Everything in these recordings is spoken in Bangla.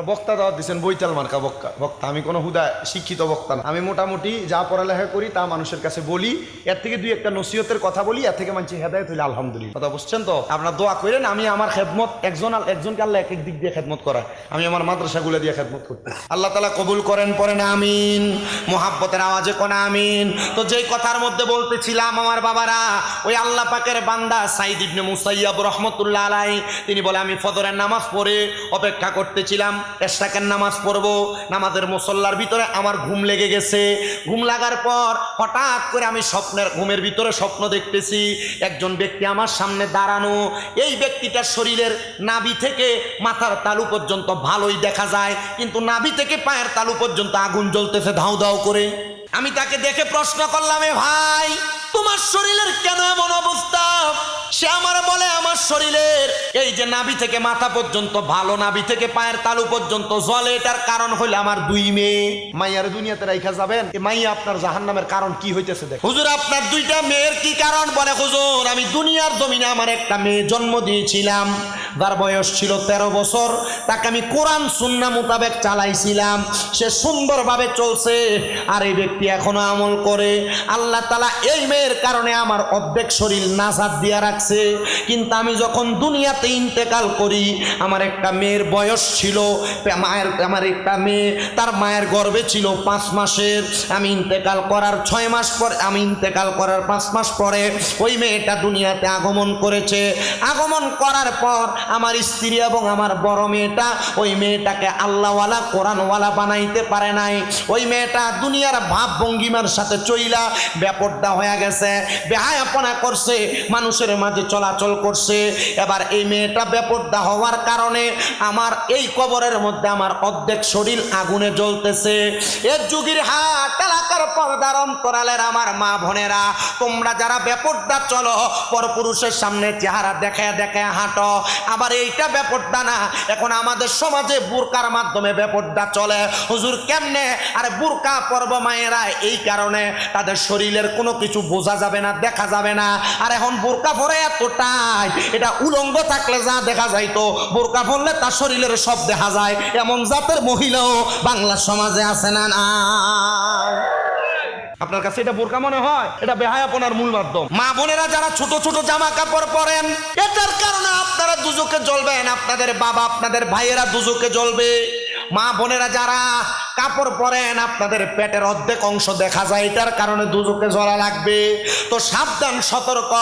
আপনারা বক্তা দাওয়াত দিচ্ছেন বৈতাল মার্কা বক্তা। বক্তা, আমি কোনো হুদা শিক্ষিত বক্তা না। আমি মোটামুটি যা পড়ালেখা করি তা মানুষের কাছে বলি, এর থেকে দুই একটা নসিহতের কথা বলি, এর থেকে মানুষ হেদায়ত হইলে আলহামদুলিল্লাহ। কথা বুঝছেন তো? আপনার দোয়া করেন, আমি আমার খেদমত, একজন একজনকে আল্লাহ এক এক দিক দিয়ে খেদমত করা আমি আমার মাদ্রাসাগুলো দিয়ে খেদমত করতে আল্লাহ তালা কবুল করেন, পড়েন, আমিন। মোহাব্বতের আওয়াজে কোন আমিন। তো যেই কথার মধ্যে বলতেছিলাম আমার বাবারা, ওই আল্লাহ পাকের বান্দা সাইদ ইবনে মুসাইয়াব রহমতুল্লাহ আলাই তিনি বলে, আমি ফজরের নামাজ পড়ে অপেক্ষা করতেছিলাম। এশরাকের নামাজ পড়ব, নামাজের মুসল্লার ভিতরে আমার ঘুম লেগে গেছে। ঘুম লাগার পর হঠাৎ করে আমি স্বপ্নের ঘুমের ভিতরে স্বপ্ন দেখতেছি, একজন ব্যক্তি আমার সামনে দাঁড়ানো। এই ব্যক্তিটার শরীরের নাভি থেকে মাথার তালু পর্যন্ত ভালোই দেখা যায়, কিন্তু নাভি থেকে পায়ের তালু পর্যন্ত আগুন জ্বলতেছে ধাউ ধাউ করে। আমি তাকে দেখে প্রশ্ন করলাম, এ ভাই, তোমার শরীরের কেন এমন অবস্থা? সে আমার বলে আমার শরীরের এই যে নাভি থেকে মাথা পর্যন্ত ভালো নাভি থেকে পায়ের তালু পর্যন্ত জলে এটার কারণ হইলে আমার দুই মেয়ে। মাইয়ার দুনিয়াতে রাইখা যাবেন? মাইয়া আপনার জাহান্নামের কারণ কি হইতেছে দেখ। হুজুর আপনার দুইটা মেয়ের কি কারণ? বলে হুজুর আমি দুনিয়ার জমিনে আমার একটা মেয়ে জন্ম দিয়েছিলাম যার বয়স ছিল তেরো বছর। তাকে আমি কোরআন সুন্না মোতাবেক চালাইছিলাম। সে সুন্দরভাবে চলছে আর এই ব্যক্তি এখনও আমল করে। আল্লাহ তালা এই মেয়ের কারণে আমার অর্ধেক শরীর নাসাদ দিয়া রাখছে কিন্তু আমি যখন দুনিয়াতে ইন্তেকাল করি, আমার একটা মেয়ের বয়স ছিল মায়ের, আমার একটা মেয়ে, তার মায়ের গর্ভে ছিল পাঁচ মাসের। আমি ইন্তেকাল করার ছয় মাস পর আমি ইন্তেকাল করার পাঁচ মাস পরে ওই মেয়েটা দুনিয়াতে আগমন করেছে। আগমন করার পর আমার স্ত্রী এবং আমার বড় মেয়েটা ওই মেয়েটাকে আল্লাহওয়ালা, কোরআনওয়ালা বানাইতে পারে নাই। ওই মেয়েটা দুনিয়ার ভাব ভঙ্গিমার সাথে চইলা ব্যাপরটা হয়ে গেছে, বেহায়াপনা করছে, মানুষের মাঝে চলাচল করছে, এবার এই মেয়েটা ব্যাপরটা হওয়ার কারণে আমার এই কবরের মধ্যে আমার অর্ধেক শরীর আগুনে জ্বলতেছে। এর যুগির হাট, এলাকার পর্দার অন্তরালের আমার মা বোনেরা, তোমরা যারা বেপর্দা চলো, পরপুরুষের সামনে চেহারা দেখায় দেখায় হাঁটো। আবার এইটা বেপর্দা না, এখন আমাদের সমাজে বুরকার মাধ্যমে বেপর্দা চলে। হুজুর কেমনে? আর বুরকা পর্ব মায়েরা এই কারণে তাদের শরীরের কোনো কিছু বোঝা যাবে না, দেখা যাবে না। আর এখন বোরকা পরে এতটাই। এটা উলঙ্গ থাকলে যা দেখা যাইতো বোরকা পরলে তার শরীরের সব দেখা যায়। এমন জাতের মহিলাও বাংলা সমাজে আছে না না আপনার কাছে এটা বোরকা মনে হয়? এটা বেহায়াপনার মূল মাধ্যম। মা বোনেরা যারা ছোট ছোট জামা কাপড় পরেন এটার কারণে আপনারা দুজকে জ্বলবেন। আপনাদের বাবা আপনাদের ভাইয়েরা দুজকে জ্বলবে। মা বোনেরা যারা কাপড় পরেন আপনাদের পেটের অর্ধেক অংশ দেখা যায়, এটার কারণে দুজকে জ্বলা লাগবে। তো সাবধান, সতর্ক,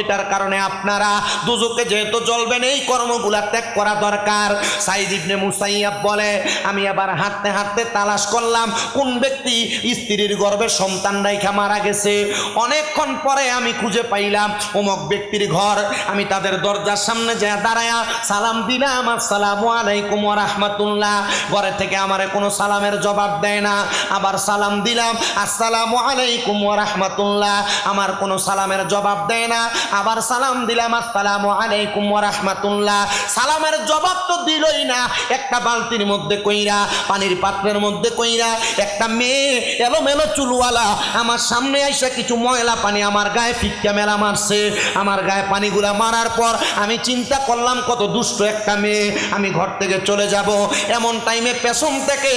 এটার কারণে আপনারা দুজকে যেহেতু জ্বলবেন এই কর্মগুলা ত্যাগ করা দরকার। সাইদ ইবনে মুসাইয়াব বলে, আমি আবার হাঁটতে হাঁটতে তালাশ করলাম, কোন ব্যক্তি স্ত্রীর গর্ভে সন্তান রাইখা মারা গেছে? অনেকক্ষণ পরে আমি খুঁজে পাইলাম, অমক ব্যক্তির ঘর, আমি তাদের দরজার সামনে যা দাঁড়ায়া সালাম দিলাম, আসসালামু আলাইকুম রাহমাতুল্লাহ। ঘরে থেকে আমারে কোনো সালামের জবাব দেয় না। আবার সালাম দিলাম, আসসালামু আলাইকুম রাহমাতুল্লাহ। আমার কোনো সালামের জবাব দেয় না। আবার সালাম দিলাম, আসসালামু আলাইকুম রাহমাতুল্লাহ। সালামের জবাব তো দিলই না। একটা বালতির মধ্যে কইরা, পানির পাত্রের মধ্যে কইরা, একটা মেয়ে এলোমেলো চুলওয়ালা আমার সামনে আইসা কিছু ময়লা পানি আমার গায়ে ফিক্কা মেলা মারছে। আমার গায়ে পানিগুলা মারার পর আমি চিন্তা করলাম, কত দুষ্ট একটা মেয়ে, আমি ঘর থেকে চলে যাব। এমন টাইমে পেছন থেকে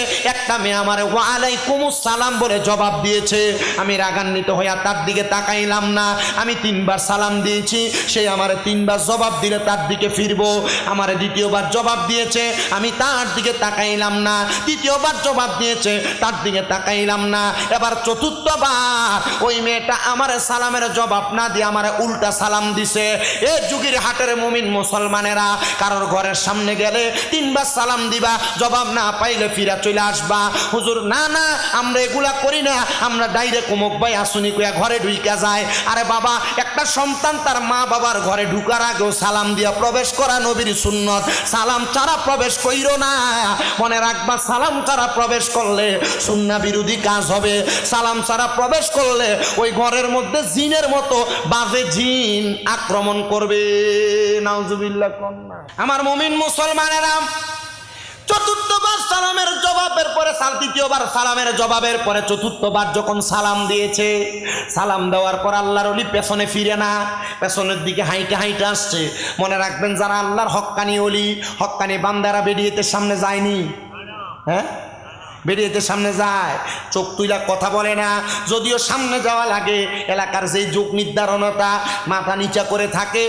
একটা মেয়ে আমার ওয়ালাইকুম সালাম বলে জবাব দিয়েছে। আমি রাগান্বিত হইয়া তার দিকে তাকাইলাম না। আমি তিনবার সালাম দিয়েছি। সে আমার তিনবার জবাব দিলে তার দিকে ফিরবো। আমার দ্বিতীয়বার জবাব দিয়েছে। আমি তার দিকে তাকাইলাম না। তৃতীয়বার জবাব দিয়েছে। তার দিকে তাকাইলাম না। এবার চতুর্থবার ওই মেয়েটা আমার সালামের জবাব না দিয়ে আমার উল্টা সালাম দিছে। এ যুগের হাটের মুমিন মুসলমানেরা, কারোর ঘরের সামনে গেলে তিনবার সালাম দিবা। জবাব না পাইলে ফিরা চলে আসবা। হুজুর, না না, আমরা এগুলা করি না। আমরা ডাইরেক্ট অমুক ভাই আসুনি কইয়া ঘরে ঢুইকা যায়। আরে বাবা, একটা সন্তান তার মা বাবার ঘরে ঢুকার আগেও সালাম দিয়া প্রবেশ করা নবীর সুন্নত। সালাম ছাড়া প্রবেশ কইরো না। মনে রাখবা, সালাম ছাড়া প্রবেশ করলে সুন্না বিরোধী কাজ হবে। সালাম ছাড়া প্রবেশ করলে ওই ঘরের মধ্যে জিনের মতো বাজে জিন আক্রমণ করবে। নাউজুবিল্লাহ, কন্যা। আমার মুমিন মুসলমানেরা চতুর্থবার সালামের জবাবের পরে সাল, তৃতীয়বার সালামের জবাবের পরে চতুর্থবার যখন সালাম দিয়েছে, সালাম দেওয়ার পর আল্লাহর অলি পেছনে ফিরে না, পেছনের দিকে হাইটে হাইটে আসছে। মনে রাখবেন যারা আল্লাহর হক্কানি অলি হক্কানি বান্দারা বেরিয়েতে সামনে যায়নি। হ্যাঁ? বেরিয়েতে সামনে যায়, চোখ তুইলা কথা বলে না। যদিও সামনে যাওয়া লাগে, এলাকার যেই যোগ নির্ধারণতা, মাথা নিচা করে থাকে